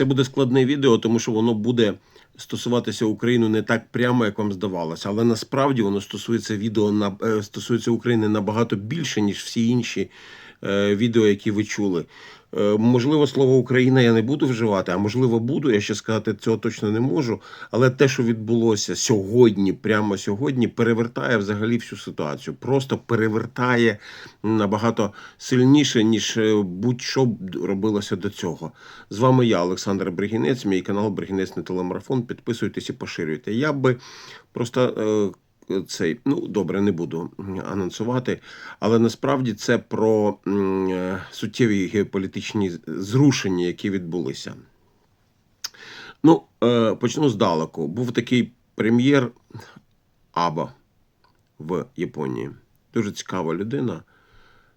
Це буде складне відео, тому що воно буде стосуватися України не так прямо, як вам здавалося. Але насправді воно стосується відео на е, стосується України набагато більше, ніж всі інші відео, які ви чули. Е, Можливо, слово Україна я не буду вживати, а можливо, буду. Я ще сказати цього точно не можу. Але те, що відбулося сьогодні, прямо сьогодні, перевертає взагалі всю ситуацію. Просто перевертає набагато сильніше, ніж е, будь-що робилося до цього. З вами я, Олександр Бригінець, мій канал Бригінець на телемарафон. Підписуйтесь і поширюйте. Я би просто. Цей, ну добре, не буду анонсувати, але насправді це про е, суттєві геополітичні зрушення, які відбулися. Ну, е, почну здалеку. Був такий прем'єр Аба в Японії. Дуже цікава людина.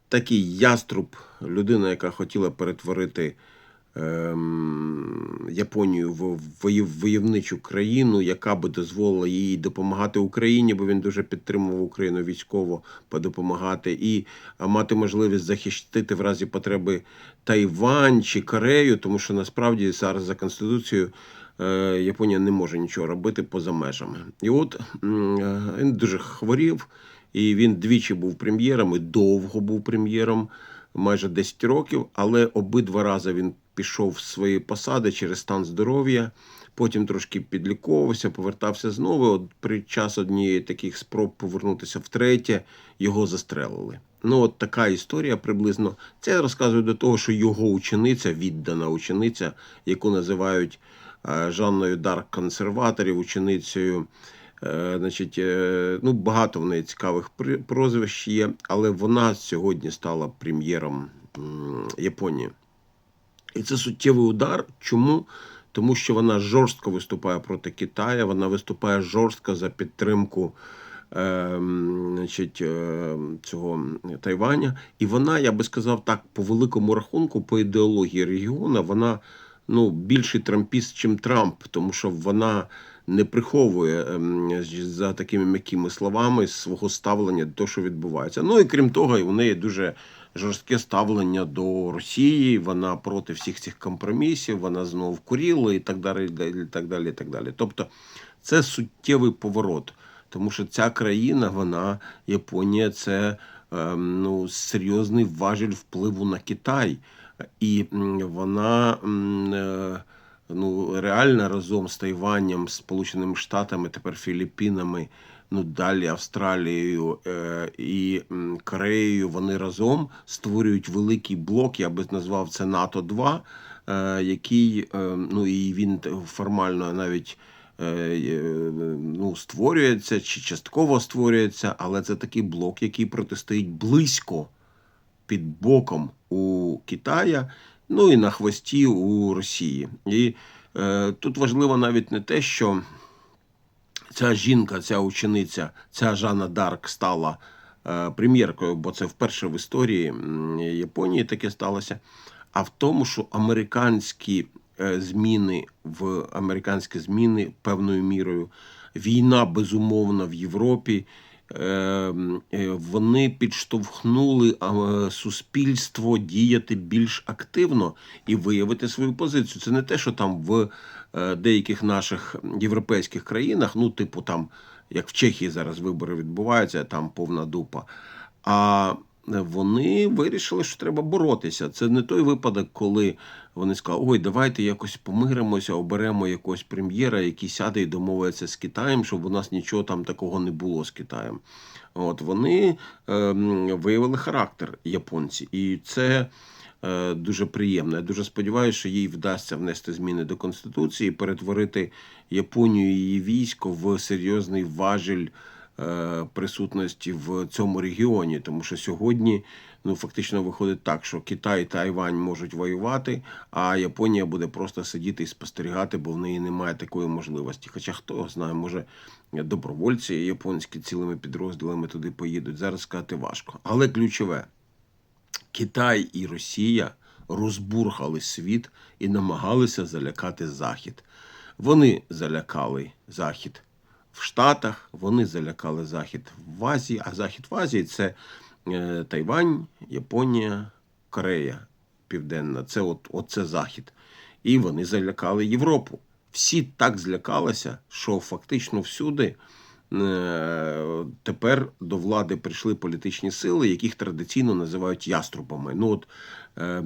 Такий яструб, людина, яка хотіла перетворити Японію в воєв- войовничу країну, яка би дозволила їй допомагати Україні, бо він дуже підтримував Україну військово подопомагати, і мати можливість захистити в разі потреби Тайвань чи Корею, тому що насправді зараз за конституцією. е, Японія не може нічого робити поза межами. І от е, він дуже хворів, і він двічі був прем'єром, і довго був прем'єром, майже 10 років, але обидва рази він пішов з своєї посади через стан здоров'я, потім трошки підліковувався, повертався знову. От при час однієї таких спроб повернутися втретє, його застрелили. Ну, от така історія приблизно. Це я розказую до того, що його учениця, віддана учениця, яку називають е, Жанною Дарк консерваторів, ученицею. Е, Значить, е, ну, багато в неї цікавих прозвищ є, але вона сьогодні стала прем'єром Японії. І це суттєвий удар. Чому? Тому що вона жорстко виступає проти Китаю, вона виступає жорстко за підтримку е, значить, цього Тайваня. І вона, я би сказав так, по великому рахунку, по ідеології регіону, вона ну, більший трампіст, чим Трамп, тому що вона не приховує ем, за такими м'якими словами свого ставлення до того, що відбувається. Ну і крім того, у неї дуже жорстке ставлення до Росії. Вона проти всіх цих компромісів, вона знову куріла і так далі. І так далі, і так далі. Тобто, це суттєвий поворот, тому що ця країна, вона Японія, це ем, ну, серйозний важіль впливу на Китай, і вона. е, Ну, реально разом з Тайванем, Сполученими Штатами, тепер Філіппінами, ну далі Австралією е, і Кореєю, вони разом створюють великий блок, я би назвав це НАТО 2 е, який ну і він формально навіть ну, створюється чи частково створюється, але це такий блок, який протистоїть близько під боком у Китая, ну і на хвості у Росії. І е, тут важливо навіть не те, що ця жінка, ця учениця, ця Жанна Дарк стала е, прем'єркою, бо це вперше в історії Японії таке сталося. А в тому, що американські е, зміни в американські зміни певною мірою, війна безумовно в Європі. Е, е, Вони підштовхнули суспільство діяти більш активно і виявити свою позицію. Це не те, що там в е, деяких наших європейських країнах, ну, типу, там, як в Чехії зараз вибори відбуваються, там повна дупа. А вони вирішили, що треба боротися. Це не той випадок, коли вони сказали, ой, давайте якось помиримося, оберемо якогось прем'єра, який сяде і домовиться з Китаєм, щоб у нас нічого там такого не було з Китаєм. От вони ем, виявили характер японці, і це е, дуже приємно. Я дуже сподіваюся, що їй вдасться внести зміни до конституції, перетворити Японію і її військо в серйозний важіль е, присутності в цьому регіоні, тому що сьогодні ну фактично виходить так, що Китай і Тайвань можуть воювати, а Японія буде просто сидіти і спостерігати, бо в неї немає такої можливості. Хоча хто знає, може добровольці японські цілими підрозділами туди поїдуть. Зараз сказати важко. Але ключове. Китай і Росія розбурхали світ і намагалися залякати Захід. Вони залякали Захід в Штатах, вони залякали Захід в Азії, а Захід в Азії це е, Тайвань, Японія, Корея Південна. Це от, от це Захід. і вони залякали Європу. Всі так злякалися, що фактично всюди тепер до влади прийшли політичні сили, яких традиційно називають яструбами. Ну от е,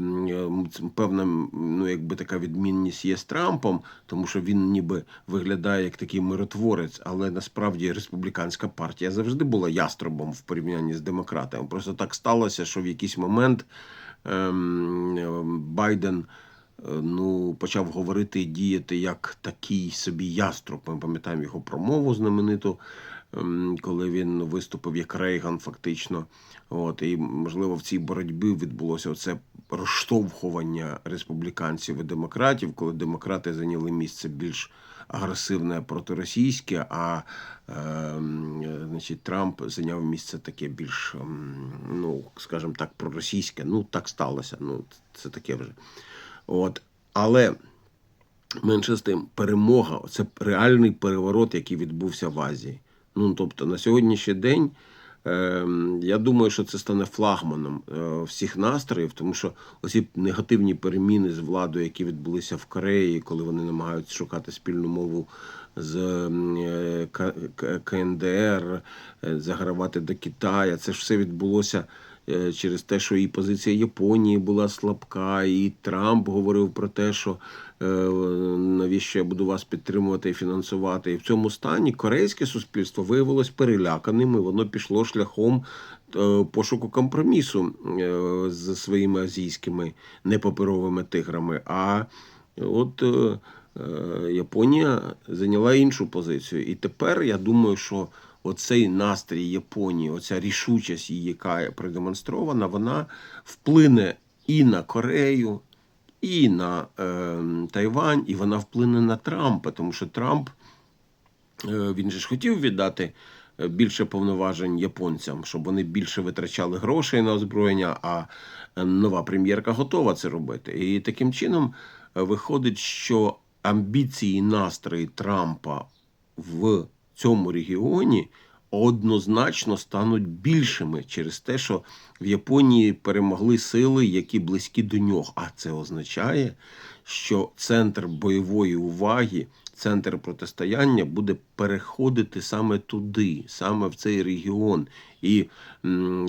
певна ну, якби така відмінність є з Трампом, тому що він ніби виглядає як такий миротворець, але насправді республіканська партія завжди була яструбом в порівнянні з демократами. Просто так сталося, що в якийсь момент ем, ем, Байден е, ну, почав говорити і діяти як такий собі яструб. Ми пам'ятаємо його промову знамениту, ем, коли він виступив як Рейган, фактично. От, і, можливо, в цій боротьбі відбулося оце розштовхування республіканців і демократів, коли демократи зайняли місце більш агресивне проторосійське, а е, е, значить, Трамп зайняв місце таке більш, ем, ну, скажімо так, проросійське. Ну, так сталося. Ну, це таке вже. От. Але менше з тим, перемога це реальний переворот, який відбувся в Азії. Ну, тобто, на сьогоднішній день. Ем, Я думаю, що це стане флагманом е, всіх настроїв, тому що оці негативні переміни з владою, які відбулися в Кореї, коли вони намагаються шукати спільну мову з е, КНДР, е, загравати до Китая, це ж все відбулося через те, що і позиція Японії була слабка, і Трамп говорив про те, що е, навіщо я буду вас підтримувати і фінансувати. І в цьому стані корейське суспільство виявилось переляканим, і воно пішло шляхом е, пошуку компромісу е, з своїми азійськими непаперовими тиграми. А от е, е, Японія зайняла іншу позицію. І тепер я думаю, що оцей настрій Японії, оця рішучість, її, яка продемонстрована, вона вплине і на Корею, і на е, Тайвань, і вона вплине на Трампа, тому що Трамп е, він же ж хотів віддати е, більше повноважень японцям, щоб вони більше витрачали грошей на озброєння, а нова прем'єрка готова це робити. І таким чином е, виходить, що амбіції настрої Трампа в цьому регіоні однозначно стануть більшими через те, що в Японії перемогли сили, які близькі до нього. А це означає, що центр бойової уваги, центр протистояння буде переходити саме туди, саме в цей регіон. І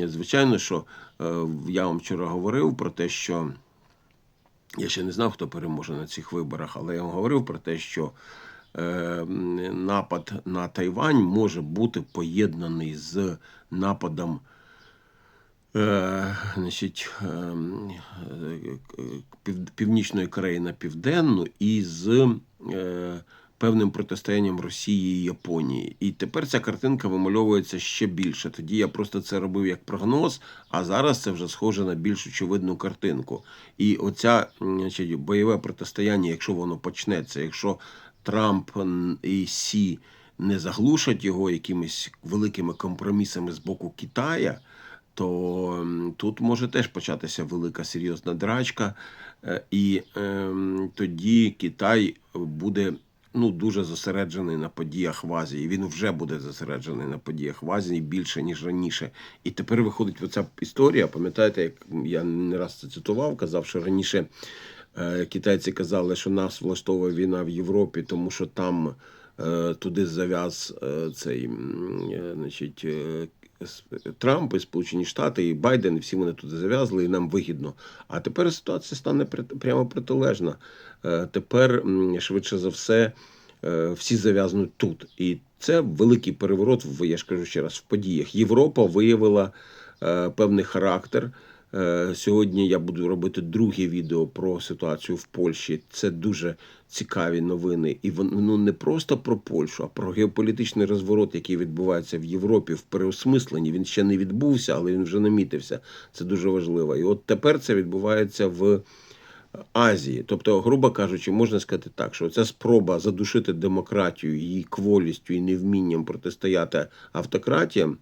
звичайно, що е, я вам вчора говорив про те, що. Я ще не знав, хто переможе на цих виборах, але я вам говорив про те, що напад на Тайвань може бути поєднаний з нападом е, значить, е, м, е, пів- Північної Кореї на Південну і з е, певним протистоянням Росії і Японії. І тепер ця картинка вимальовується ще більше. Тоді я просто це робив як прогноз, а зараз це вже схоже на більш очевидну картинку. І оця значить, бойове протистояння, якщо воно почнеться, якщо Трамп і Сі не заглушать його якимись великими компромісами з боку Китая, то тут може теж початися велика серйозна драчка, е, і ем, тоді Китай буде ну, дуже зосереджений на подіях в Азії. Він вже буде зосереджений на подіях в Азії більше, ніж раніше. І тепер виходить оця історія. Пам'ятаєте, як я не раз це цитував, казав, що раніше е, китайці казали, що нас влаштовує війна в Європі, тому що там е, туди зав'яз е, цей е, значить. е, Трамп і Сполучені Штати, і Байден, і всі вони туди зав'язли, і нам вигідно. А тепер ситуація стане прямо протилежна. Е, Тепер, швидше за все, е, всі зав'язнуть тут. І це великий переворот, я ж кажу ще раз, в подіях. Європа виявила е, певний характер. Е, Сьогодні я буду робити друге відео про ситуацію в Польщі. Це дуже цікаві новини. І воно ну, не просто про Польщу, а про геополітичний розворот, який відбувається в Європі в переосмисленні. Він ще не відбувся, але він вже намітився. Це дуже важливо. І от тепер це відбувається в Азії. Тобто, грубо кажучи, можна сказати так, що ця спроба задушити демократію, її кволістю і невмінням протистояти автократіям,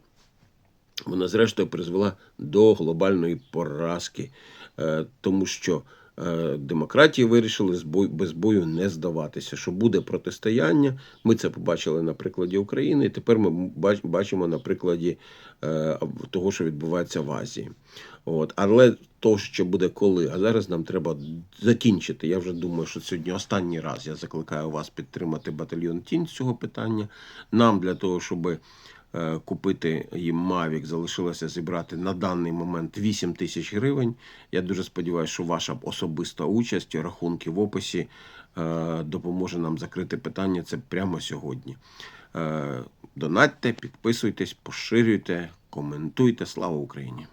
вона зрештою призвела до глобальної поразки, Е, тому що е, демократії вирішили без бою не здаватися. Що буде протистояння. Ми це побачили на прикладі України, і тепер ми бачимо на прикладі е, того, що відбувається в Азії. От. Але то, що буде коли, а зараз нам треба закінчити. Я вже думаю, що сьогодні останній раз я закликаю вас підтримати батальйон Тінь з цього питання. Нам для того, щоб е, купити їм Mavic, залишилося зібрати на даний момент 8 тисяч гривень. Я дуже сподіваюся, що ваша особиста участь, рахунки в описі е, допоможе нам закрити питання це прямо сьогодні. Е, Донатьте, підписуйтесь, поширюйте, коментуйте. Слава Україні!